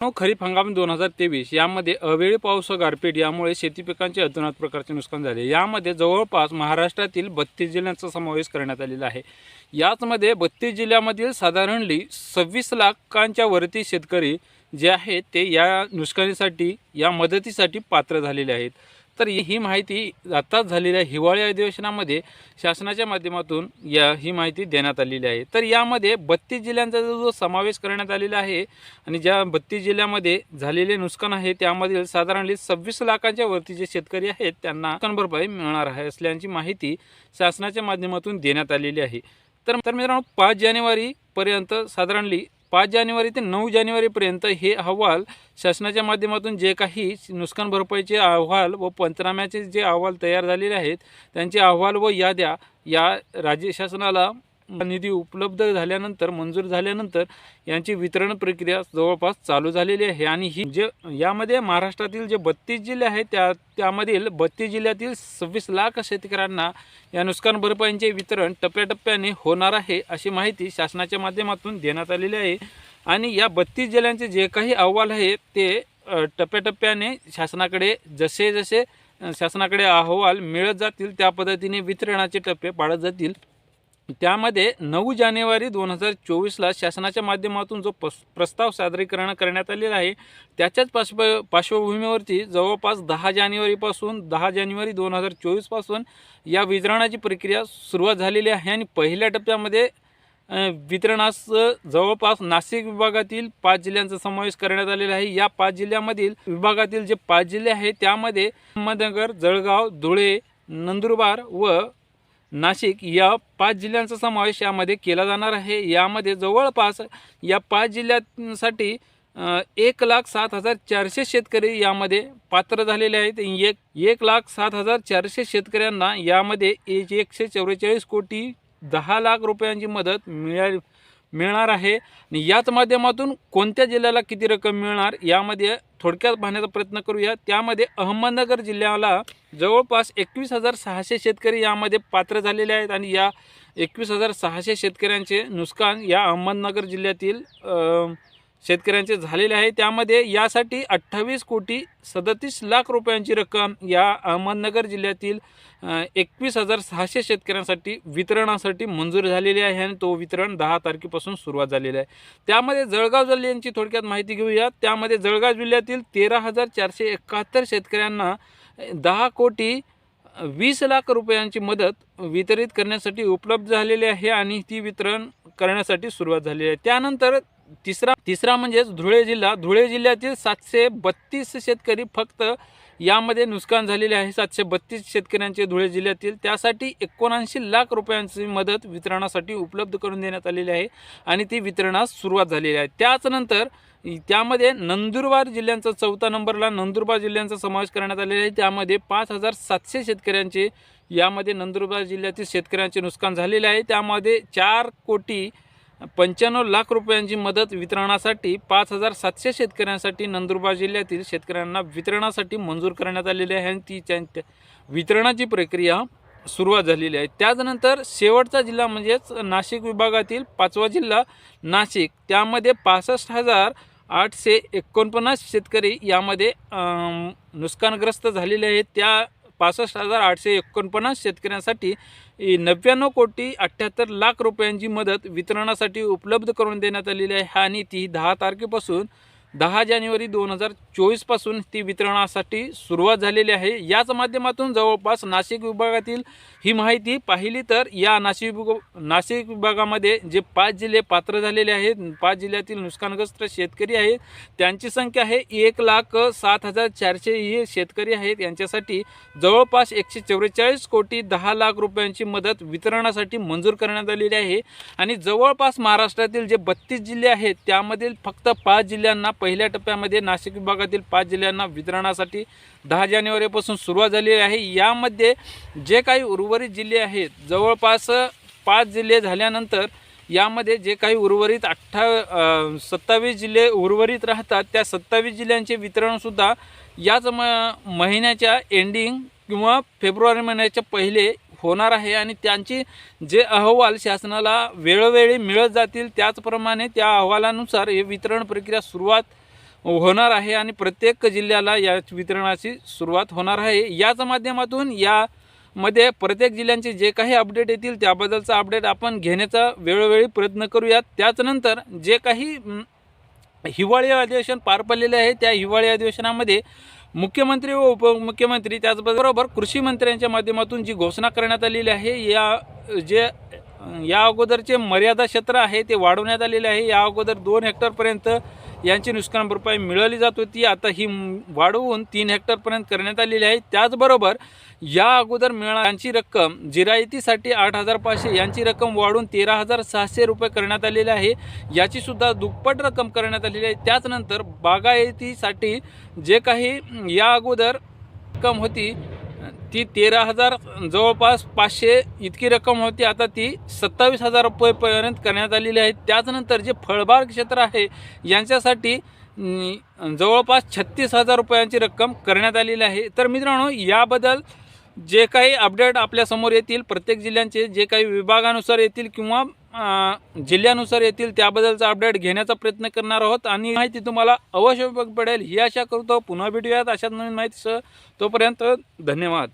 हो, खरीप हंगाम दोन हजार तेवीस. यामध्ये अवेळी पाऊस व गारपीट यामुळे शेती पिकांचे अतोनात प्रकारचे नुकसान झाले. यामध्ये जवळपास महाराष्ट्रातील बत्तीस जिल्ह्यांचा समावेश करण्यात आलेला आहे. याचमध्ये बत्तीस जिल्ह्यामधील साधारणली सव्वीस लाखांच्या वरती शेतकरी जे आहेत ते या नुकसानीसाठी या मदतीसाठी पात्र झालेले आहेत. तर ही माहिती आत्ताच झालेल्या हिवाळी अधिवेशनामध्ये शासनाच्या माध्यमातून या ही माहिती देण्यात आलेली आहे. तर यामध्ये बत्तीस जिल्ह्यांचा जो समावेश करण्यात आलेला आहे आणि ज्या बत्तीस जिल्ह्यामध्ये झालेले नुकसान आहे त्यामधील साधारणली सव्वीस लाखांच्या वरती जे शेतकरी आहेत त्यांना नुकसान भरपाई मिळणार आहे असल्याची माहिती शासनाच्या माध्यमातून देण्यात आलेली आहे. तर तर मित्रांनो पाच जानेवारीपर्यंत साधारणली पाच जानेवारी ते नऊ जानेवारीपर्यंत हे अहवाल शासनाच्या माध्यमातून जे काही नुकसान भरपाईचे अहवाल व पंचनाम्याचे जे अहवाल तयार झालेले आहेत त्यांचे अहवाल व याद्या या राज्य शासनाला निधी उपलब्ध झाल्यानंतर मंजूर झाल्यानंतर यांची वितरण प्रक्रिया जवळपास चालू झालेली आहे. आणि ही जे यामध्ये महाराष्ट्रातील जे बत्तीस जिल्हे आहेत त्या त्यामधील बत्तीस जिल्ह्यातील सव्वीस लाख शेतकऱ्यांना या नुकसान भरपाईंचे वितरण टप्प्याटप्प्याने होणार आहे अशी माहिती शासनाच्या माध्यमातून देण्यात आलेली आहे. आणि या बत्तीस जिल्ह्यांचे जे काही अहवाल आहेत ते टप्प्याटप्प्याने शासनाकडे जसे जसे शासनाकडे अहवाल मिळत जातील त्या पद्धतीने वितरणाचे टप्पे पाळत जातील. त्यामध्ये नऊ जानेवारी दोन हजार चोवीसला शासनाच्या माध्यमातून जो पस प्रस्ताव सादरीकरण करण्यात आलेला आहे त्याच्याच पार्श्व पार्श्वभूमीवरती जवळपास दहा जानेवारीपासून दहा जानेवारी दोन हजार चोवीसपासून या वितरणाची प्रक्रिया सुरुवात झालेली आहे आणि पहिल्या टप्प्यामध्ये वितरणास जवळपास नाशिक विभागातील पाच जिल्ह्यांचा समावेश करण्यात आलेला आहे. या पाच जिल्ह्यामधील विभागातील जे पाच जिल्हे आहेत त्यामध्ये अहमदनगर जळगाव धुळे नंदुरबार व नाशिक या पाच जिल्ह्यांचा समावेश यामध्ये केला जाणार आहे. यामध्ये जवळपास या पाच जिल्ह्यांसाठी एक लाख सात हजार चारशे शेतकरी यामध्ये पात्र झालेले आहेत. एक एक लाख सात हजार चारशे शेतकऱ्यांना यामध्ये एक- एकशे चौवेचाळीस कोटी दहा लाख रुपयांची मदत मिळाली मिळणार आहे. आणि याच माध्यमातून कोणत्या जिल्ह्याला किती रक्कम मिळणार यामध्ये थोडक्यात पाहण्याचा प्रयत्न करूया. त्यामध्ये अहमदनगर जिल्ह्याला जवळपास एकवीस हजार सहाशे शेतकरी यामध्ये पात्र झालेले आहेत. आणि या एकवीस हजार सहाशे शेतकऱ्यांचे नुकसान या अहमदनगर जिल्ह्यातील शेतकऱ्यांचे झालेले आहे. त्यामध्ये यासाठी अठ्ठावीस कोटी सदतीस लाख रुपयांची रक्कम या अहमदनगर जिल्ह्यातील एकवीस हजार सहाशे शेतकऱ्यांसाठी वितरणासाठी मंजूर झालेली आहे आणि तो वितरण दहा तारखेपासून सुरुवात झालेला आहे. त्यामध्ये जळगाव जिल्ह्यांची थोडक्यात माहिती घेऊया त्यामध्ये जळगाव जिल्ह्यातील तेरा हजार चारशे एकाहत्तर शेतकऱ्यांना दहा कोटी वीस लाख रुपयांची मदत वितरित करण्यासाठी उपलब्ध झालेली आहे आणि ती वितरण करण्यासाठी सुरुवात झालेली आहे. त्यानंतर तिसरा तिसरा म्हणजेच धुळे जिल्हा. धुळे जिल्ह्यातील सातशे बत्तीस शेतकरी फक्त यामध्ये नुकसान झालेले आहे. सातशे बत्तीस शेतकऱ्यांचे धुळे जिल्ह्यातील. त्यासाठी एकोणऐंशी लाख रुपयांची मदत वितरणासाठी उपलब्ध करून देण्यात आलेली आहे आणि ती वितरणास सुरुवात झालेली आहे. त्याचनंतर त्यामध्ये नंदुरबार जिल्ह्यांचा चौथा नंबरला नंदुरबार जिल्ह्यांचा समावेश करण्यात आलेला आहे. त्यामध्ये पाच हजार सातशे शेतकऱ्यांचे यामध्ये नंदुरबार जिल्ह्यातील शेतकऱ्यांचे नुकसान झालेले आहे. त्यामध्ये चार कोटी पंच्याण्णव लाख रुपयांची मदत वितरणासाठी पाच हजार सातशे शेतकऱ्यांसाठी नंदुरबार जिल्ह्यातील शेतकऱ्यांना वितरणासाठी मंजूर करण्यात आलेली आहे आणि ती त्या वितरणाची प्रक्रिया सुरुवात झालेली आहे. त्याचनंतर शेवटचा जिल्हा म्हणजेच नाशिक विभागातील पाचवा जिल्हा नाशिक. त्यामध्ये पासष्ट हजार आठशे एकोणपन्नास शेतकरी यामध्ये नुकसानग्रस्त झालेले आहेत. त्या पासष्ट हजार आठशे एकोणपन्नास शेतकऱ्यांसाठी नव्याण्णव कोटी अठ्ठ्याहत्तर लाख रुपयांची मदत वितरणासाठी उपलब्ध करून देण्यात आलेली आहे. आणि ती दहा तारखेपासून दहा जानेवारी दोन हजार चोवीसपासून ती वितरणासाठी सुरुवात झालेली आहे. याच माध्यमातून जवळपास नाशिक विभागातील ही माहिती पाहिली तर या नाशिक विभाग नाशिक विभागामध्ये जे पाच जिल्हे पात्र झालेले आहेत पाच जिल्ह्यातील नुकसानग्रस्त शेतकरी आहेत त्यांची संख्या आहे एक लाख सात हजार चारशे हे शेतकरी आहेत. यांच्यासाठी जवळपास एकशे चौवेचाळीस कोटी दहा लाख रुपयांची मदत वितरणासाठी मंजूर करण्यात आलेली आहे. आणि जवळपास महाराष्ट्रातील जे बत्तीस जिल्हे आहेत त्यामधील फक्त पाच जिल्ह्यांना पहिल्या टप्प्यामध्ये नाशिक विभागातील पाच जिल्ह्यांना वितरणासाठी दहा जानेवारीपासून सुरुवात झालेली आहे. यामध्ये जे काही उर्वरित जिल्हे आहेत जवळपास पाच जिल्हे झाल्यानंतर यामध्ये जे काही उर्वरित अठ्ठा सत्तावीस जिल्हे उर्वरित राहतात त्या सत्तावीस जिल्ह्यांचे वितरणसुद्धा याच म महिन्याच्या एंडिंग किंवा फेब्रुवारी महिन्याच्या पहिले होणार आहे आणि त्यांची जे अहवाल शासनाला वेळोवेळी मिळत जातील त्याचप्रमाणे त्या अहवालानुसार हे वितरण प्रक्रिया सुरुवात होणार आहे आणि प्रत्येक जिल्ह्याला या वितरणाची सुरुवात होणार आहे. याच माध्यमातून या मध्ये प्रत्येक जिल्ह्यांचे जे काही अपडेट येतील त्याबद्दलचा अपडेट आपण घेण्याचा वेळोवेळी प्रयत्न करूयात. त्याचनंतर जे काही हिवाळी अधिवेशन पार पडलेले आहे त्या हिवाळी अधिवेशनामध्ये मुख्यमंत्री व उपमुख्यमंत्री त्याचबरोबर कृषी मंत्र्यांच्या माध्यमातून जी घोषणा करण्यात आलेली आहे या जे या अगोदरचे मर्यादा क्षेत्र आहे ते वाढवण्यात आलेले आहे. या अगोदर दोन हेक्टरपर्यंत यांची नुकसान भरपाई मिळवली जात होती. आता ही वाढवून तीन हेक्टरपर्यंत करण्यात आलेली आहे. त्याचबरोबर या अगोदर मिळणार यांची रक्कम जिरायतीसाठी आठ हजार पाचशे यांची रक्कम वाढून तेरा हजार सहाशे रुपये करण्यात आलेली आहे. याचीसुद्धा दुप्पट रक्कम करण्यात आलेली आहे. त्याचनंतर बागायतीसाठी जे काही या अगोदर रक्कम होती ती तेरा हजार जवळपास पाचशे इतकी रक्कम होती. आता ती सत्तावीस हजार रुपयेपर्यंत करण्यात आलेली आहे. त्याचनंतर जे फळबाग क्षेत्र आहे यांच्यासाठी जवळपास छत्तीस हजार रुपयांची रक्कम करण्यात आलेली आहे. तर मित्रांनो याबद्दल जे काही अपडेट आपल्यासमोर येतील प्रत्येक जिल्ह्यांचे जे काही विभागानुसार येतील किंवा जिल्ह्यानुसार येतील त्याबद्दलचा अपडेट घेण्याचा प्रयत्न करणार आहोत. आणि माहिती तुम्हाला अवश्य पडेल. ही आशा करतो पुन्हा भेटूयात अशाच नवीन माहितीसह. तोपर्यंत धन्यवाद.